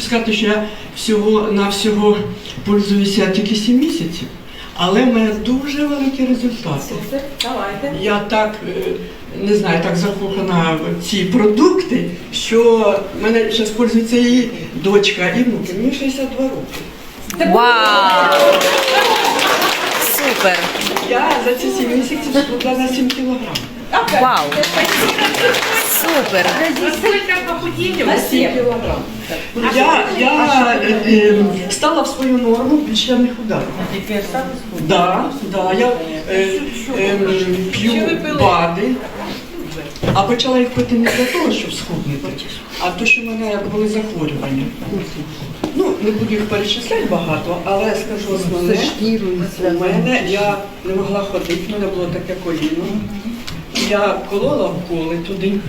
Сказати, що я всього на всього пользуюся тільки 7 місяців, але в мене дуже великі результати. Супер, давайте. Я так е, не знаю, так закохана в ці продукти, що в мене зараз пользується і дочка, і внуки. Мені 62 роки. Вау! Супер! Я за ці 7 місяців схудла на 7 кілограм. Вау! Супер! На 7 кілограм. Я, я е, е, стала в свою норму, більше я не худа. Да, да, я е, е, п'ю БАДи, а почала їх пити не для того, щоб схуднути, а то, що в мене були захворювання. Ну, не буду їх перечисляти багато, але скажу основне, у мене я не могла ходити, в мене було таке коліно. Я колола вколи туди, е,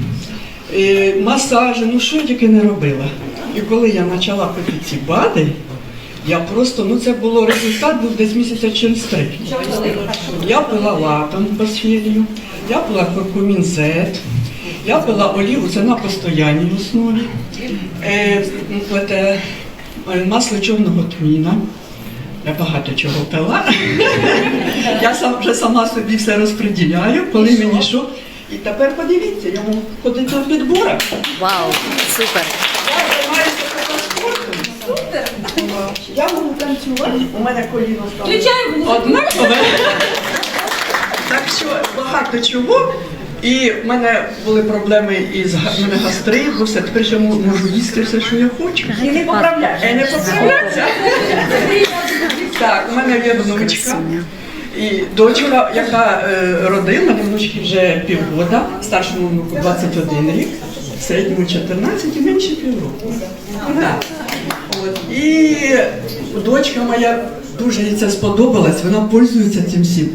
масажі, ну що я тільки не робила. І коли я почала пити ці БАДи, я просто, ну це було результат був десь місяця через три. Я пила латан пасфілію, я пила куркумін Z, я пила оліву, це на постоянній основі, е, це, е, масло чорного тміна. Я багато чого пила. Я сам, вже сама собі все розподіляю, коли мені що. І тепер подивіться, я можу ходити на підборах. Вау! Супер! Я займаюся фотоспортом. Я можу танцювати, у мене коліно стало. Включаємо. Однакове. Так що багато чого. І в мене були проблеми із мене гастрит, бо все тепер я мо- можу їсти все, що я хочу. І не поправляєш. Е, не поправляться. Так, у мене є внучка. І дочка, яка е, родила, внучки вже півгода, старшому внуку 21 рік, середньому 14 і менше півроку. От. І дочка моя дуже їй це сподобалась, вона пользується цим всім.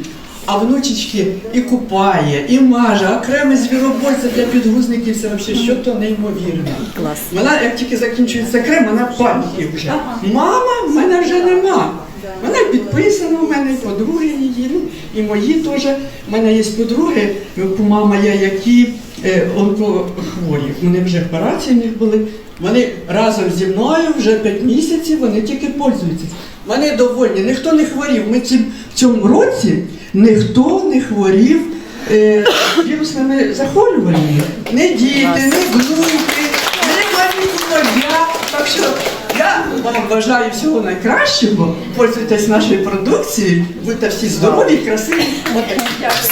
А внучечки і купає, і маже, окреме звіробольце для підгузників, це взагалі що то неймовірне. Клас. Вона, як тільки закінчується крем, вона паніки вже. Мама, в мене вже нема. Вона підписана в мене, подруги її, ну, і мої теж. У мене є подруги, мама є, які е, онкохворі. Вони вже в них були. Вони разом зі мною вже 5 місяців, вони тільки пользуються. Вони довольні, ніхто не хворів. Ми цим, в цьому році ніхто не хворів е, вірусними захворюваннями. Не діти, не внуки, не мамі, я. Так що я вам бажаю всього найкращого. Пользуйтесь нашою продукцією, будьте всі здорові, красиві.